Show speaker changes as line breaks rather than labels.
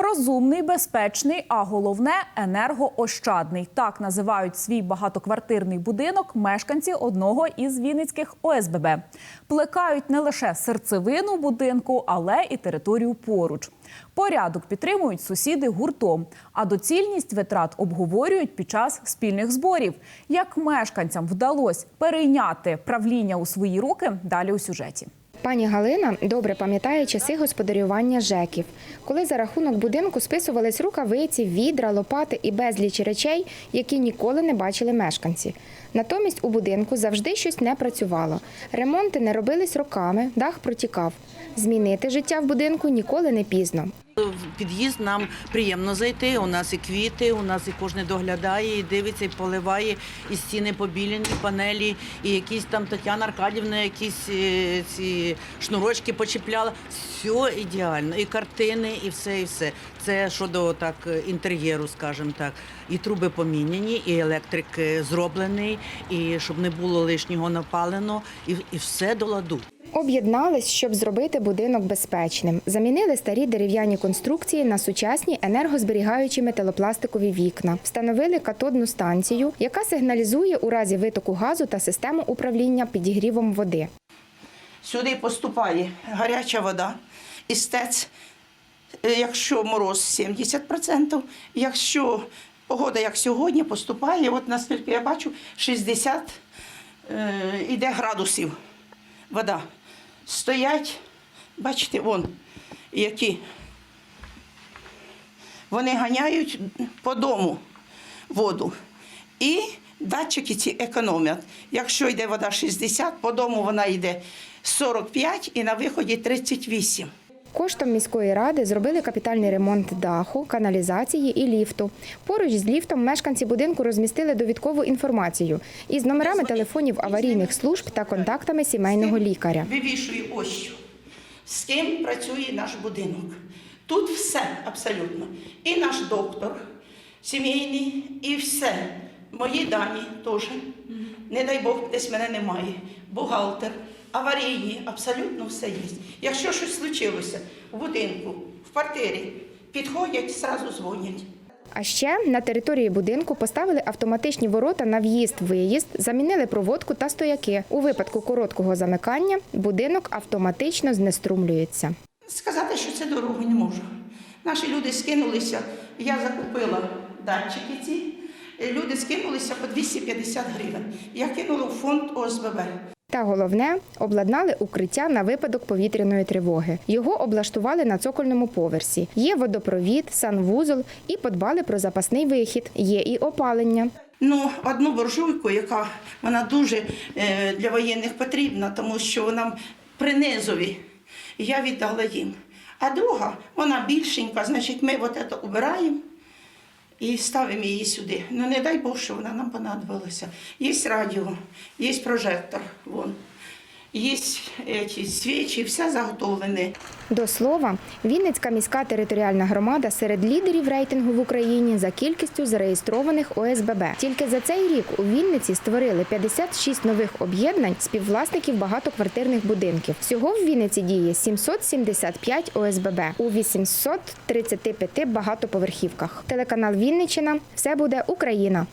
Розумний, безпечний, а головне енергоощадний. Так називають свій багатоквартирний будинок мешканці одного із вінницьких ОСББ. Плекають не лише серцевину будинку, але і територію поруч. Порядок підтримують сусіди гуртом, а доцільність витрат обговорюють під час спільних зборів. Як мешканцям вдалося перейняти правління у свої руки, далі у сюжеті.
Пані Галина добре пам'ятає часи господарювання ЖЕКів, коли за рахунок будинку списувались рукавиці, відра, лопати і безліч речей, які ніколи не бачили мешканці. Натомість у будинку завжди щось не працювало. Ремонти не робились роками, дах протікав. Змінити життя в будинку ніколи не пізно.
В під'їзд нам приємно зайти. У нас і квіти, у нас і кожен доглядає, і дивиться, і поливає, і стіни побілені, панелі, і якісь там Тетяна Аркадівна, якісь е, ці шнурочки почіпляла. Все ідеально. І картини, і все, і все. Це щодо так інтер'єру, скажімо так. І труби поміняні, і електрик е, зроблений, і щоб не було лишнього напалено, і, і все до ладу.
Об'єднались, щоб зробити будинок безпечним. Замінили старі дерев'яні конструкції на сучасні енергозберігаючі металопластикові вікна. Встановили катодну станцію, яка сигналізує у разі витоку газу та систему управління підігрівом води.
Сюди поступає гаряча вода, істець, е, якщо мороз 70%, якщо погода, як сьогодні, поступає, от наскільки я бачу, 60 е, іде градусів вода. Стоять, бачите, вон, які. Вони ганяють по дому воду. І датчики ці економять. Якщо йде вода 60, по дому вона йде 45 і на виході 38.
Коштом міської ради зробили капітальний ремонт даху, каналізації і ліфту. Поруч з ліфтом мешканці будинку розмістили довідкову інформацію із номерами телефонів аварійних служб та контактами сімейного лікаря.
Вивішує ось що. З ким працює наш будинок. Тут все абсолютно. І наш доктор сімейний, і все. Мої дані теж. Не дай Бог, десь мене немає. Бухгалтер, аварійні, абсолютно все є. Якщо щось случилося в будинку, в квартирі, підходять, зразу дзвонять.
А ще на території будинку поставили автоматичні ворота на в'їзд-виїзд, замінили проводку та стояки. У випадку короткого замикання будинок автоматично знеструмлюється.
Сказати, що це дорого не можу. Наші люди скинулися, я закупила датчики ці, люди скинулися по 250 гривень. Я кинула в фонд ОСББ.
Та головне обладнали укриття на випадок повітряної тривоги. Його облаштували на цокольному поверсі. Є водопровід, санвузол і подбали про запасний вихід. Є і опалення.
Ну, одну буржуйку, яка вона дуже е, для воєнних потрібна, тому що вона при низові, я віддала їм. А друга, вона більшенька, значить, ми от це убираємо і ставимо її сюди. Ну, не дай Бог, що вона нам понадобилася. Є радіо, є прожектор, вон. Є ці свічі, все заготовлене.
До слова, Вінницька міська територіальна громада серед лідерів рейтингу в Україні за кількістю зареєстрованих ОСББ. Тільки за цей рік у Вінниці створили 56 нових об'єднань співвласників багатоквартирних будинків. Всього в Вінниці діє 775 ОСББ у 835 багатоповерхівках. Телеканал Вінниччина все буде Україна.